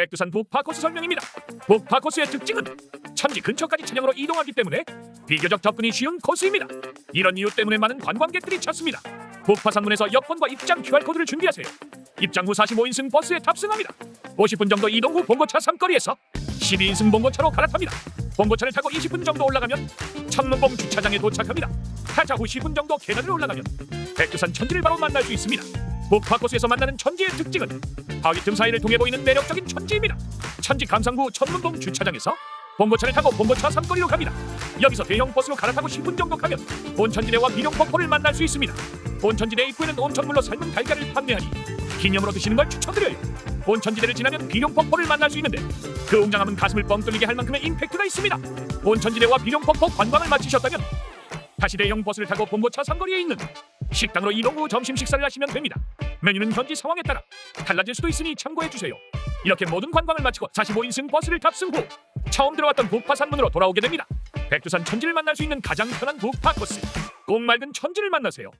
백두산 북파 코스 설명입니다. 북파 코스의 특징은 천지 근처까지 차량으로 이동하기 때문에 비교적 접근이 쉬운 코스입니다. 이런 이유 때문에 많은 관광객들이 찾습니다. 북파산문에서 여권과 입장 QR코드를 준비하세요. 입장 후 45인승 버스에 탑승합니다. 50분 정도 이동 후 봉고차 삼거리에서 12인승 봉고차로 갈아탑니다. 봉고차를 타고 20분 정도 올라가면 청문봉 주차장에 도착합니다. 타차 후 10분 정도 계단을 올라가면 백두산 천지를 바로 만날 수 있습니다. 북파 코스에서 만나는 천지의 특징은 바위 틈 사이를 통해 보이는 매력적인 천지입니다. 천지 감상구 천문봉 주차장에서 봉고차를 타고 봉고차 삼거리로 갑니다. 여기서 대형 버스로 갈아타고 10분 정도 가면 온천지대와 비룡폭포를 만날 수 있습니다. 온천지대 입구에는 온천물로 삶은 달걀을 판매하니 기념으로 드시는 걸 추천드려요. 온천지대를 지나면 비룡폭포를 만날 수 있는데 그 웅장함은 가슴을 뻥 뚫리게 할 만큼의 임팩트가 있습니다. 온천지대와 비룡폭포 관광을 마치셨다면 다시 대형 버스를 타고 봉고차 삼거리에 있는 식당으로 이동 후 점심 식사를 하시면 됩니다. 메뉴는 현지 상황에 따라 달라질 수도 있으니 참고해 주세요. 이렇게 모든 관광을 마치고 45인승 버스를 탑승 후 처음 들어왔던 북파산문으로 돌아오게 됩니다. 백두산 천지를 만날 수 있는 가장 편한 북파 코스. 꼭 맑은 천지를 만나세요.